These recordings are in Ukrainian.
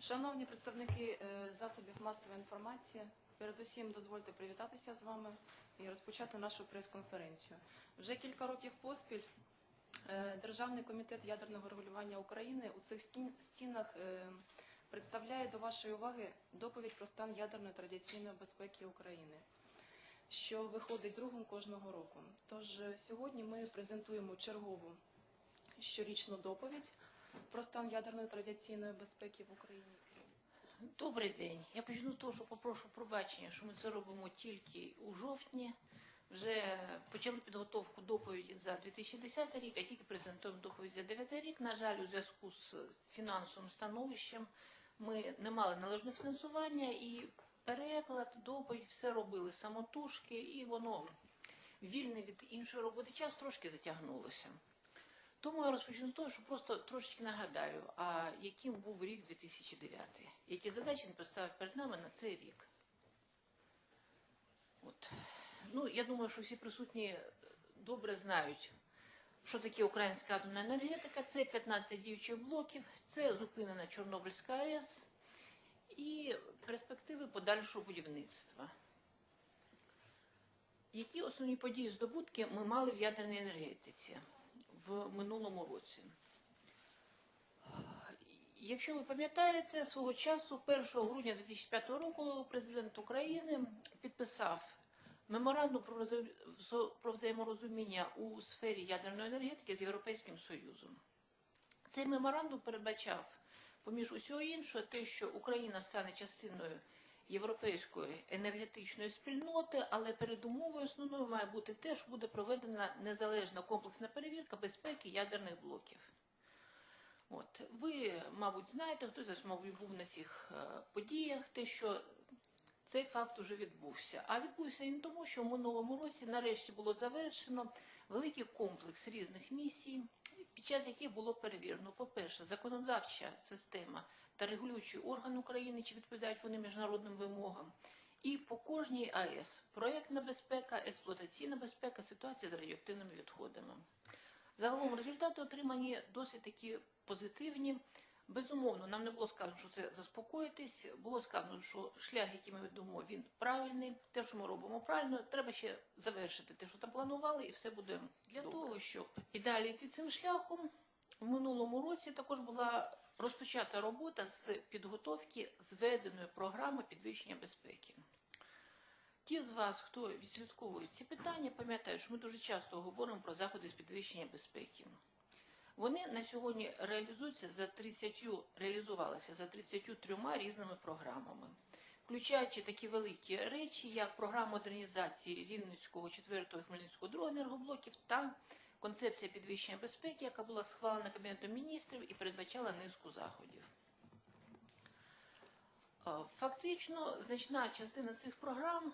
Шановні представники е, засобів масової інформації, передусім дозвольте привітатися з вами і розпочати нашу прес-конференцію. Вже кілька років поспіль е, Державний комітет ядерного регулювання України у цих стінах е, представляє до вашої уваги доповідь про стан ядерної та радіаційної безпеки України, що виходить другом кожного року. Тож сьогодні ми презентуємо чергову щорічну доповідь про стан ядерної та радіаційної безпеки в Україні. Добрий день. Я почну з того, що попрошу пробачення, що ми це робимо тільки у жовтні. Вже почали підготовку доповіді за 2010 рік, а тільки презентуємо доповідь за 2009 рік. На жаль, у зв'язку з фінансовим становищем ми не мали належного фінансування і переклад, доповідь, все робили самотужки, і воно вільне від іншої роботи час трошки затягнулося. Тому я розпочну з того, що просто трошечки нагадаю, а яким був рік 2009, які задачі він поставив перед нами на цей рік. От. Ну, я думаю, що всі присутні добре знають, що таке українська атомна енергетика. Це 15 діючих блоків, це зупинена Чорнобильська АЕС і перспективи подальшого будівництва. Які основні події здобутки ми мали в ядерній енергетиці в минулому році? Якщо ви пам'ятаєте, свого часу, 1 грудня 2005 року, президент України підписав меморандум про про взаєморозуміння у сфері ядерної енергетики з Європейським Союзом. Цей меморандум передбачав, поміж усього іншого, те, що Україна стане частиною європейської енергетичної спільноти, але передумовою основною має бути те, що буде проведена незалежна комплексна перевірка безпеки ядерних блоків. От ви, мабуть, знаєте, хтось з вас, мабуть, був на цих е, подіях, те, що цей факт уже відбувся. А відбувся він тому, що в минулому році нарешті було завершено великий комплекс різних місій, під час яких було перевірено, по-перше, законодавча система та регулюючий орган України, чи відповідають вони міжнародним вимогам. І по кожній АЕС проєктна безпека, експлуатаційна безпека, ситуація з радіоактивними відходами. Загалом результати отримані досить такі позитивні. Безумовно, нам не було сказано, що це заспокоїтись. Було сказано, що шлях, який ми ведемо, він правильний. Те, що ми робимо правильно, треба ще завершити те, що там планували, і все буде для того, щоб і далі йти цим шляхом. В минулому році також була розпочата робота з підготовки зведеної програми підвищення безпеки. Ті з вас, хто відслідковує ці питання, пам'ятають, що ми дуже часто говоримо про заходи з підвищення безпеки. Вони на сьогодні реалізуються за 30, реалізувалися за 33 різними програмами, включаючи такі великі речі, як програма модернізації Рівненського 4 і Хмельницького 2 енергоблоків та концепція підвищення безпеки, яка була схвалена Кабінетом міністрів і передбачала низку заходів. Фактично, значна частина цих програм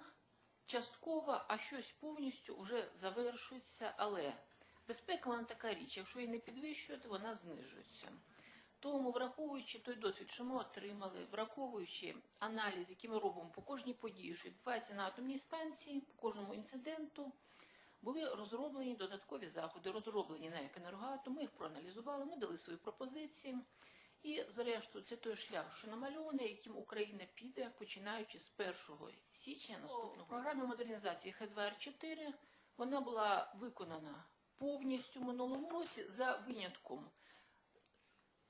частково, а щось повністю вже завершується, але безпека вона така річ, якщо її не підвищувати, вона знижується. Тому, враховуючи той досвід, що ми отримали, враховуючи аналіз, який ми робимо по кожній події, що відбувається на атомній станції, по кожному інциденту, були розроблені додаткові заходи, розроблені на як енергоатом, ми їх проаналізували, ми дали свої пропозиції. І, зрештою, це той шлях, що намальований, яким Україна піде, починаючи з 1 січня наступного. В програмі модернізації Х2Р4 вона була виконана повністю минулому році за винятком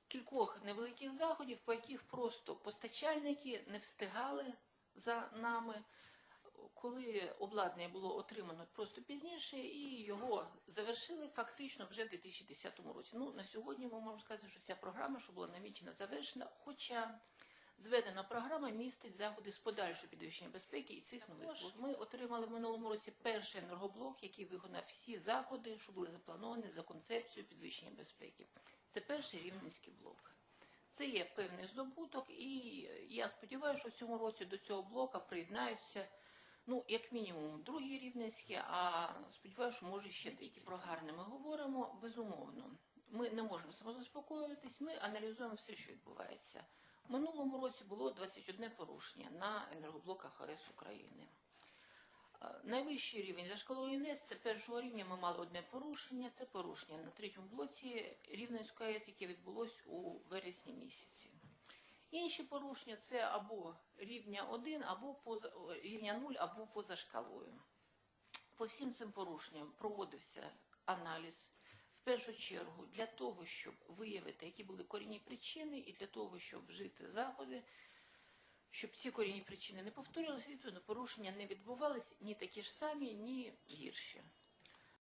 кількох невеликих заходів, по яких просто постачальники не встигали за нами, коли обладнання було отримано просто пізніше, і його завершили фактично вже в 2010 році. Ну, на сьогодні ми можемо сказати, що ця програма, що була намічена, завершена, хоча зведена програма містить заходи з подальшого підвищення безпеки і цих нових блоків. Ми отримали в минулому році перший енергоблок, який виконав всі заходи, що були заплановані за концепцією підвищення безпеки. Це перший рівненський блок. Це є певний здобуток, і я сподіваюся, що в цьому році до цього блока приєднаються, ну, як мінімум, другі рівненські, а сподіваюся, що може ще деякі про гарне ми говоримо. Безумовно, ми не можемо самозаспокоюватись, ми аналізуємо все, що відбувається. Минулому році було 21 порушення на енергоблоках АЕС України. Е, Найвищий рівень за шкалою ЮНЕС це першого рівня ми мали одне порушення. Це порушення на третьому блоці Рівненської АЕС, яке відбулось у вересні місяці. Інші порушення це або рівня 1, або поза, рівня 0, або поза шкалою. По всім цим порушенням проводився аналіз першу чергу для того, щоб виявити, які були корінні причини, і для того, щоб вжити заходи, щоб ці корінні причини не повторювалися, відповідно, порушення не відбувалися ні такі ж самі, ні гірші.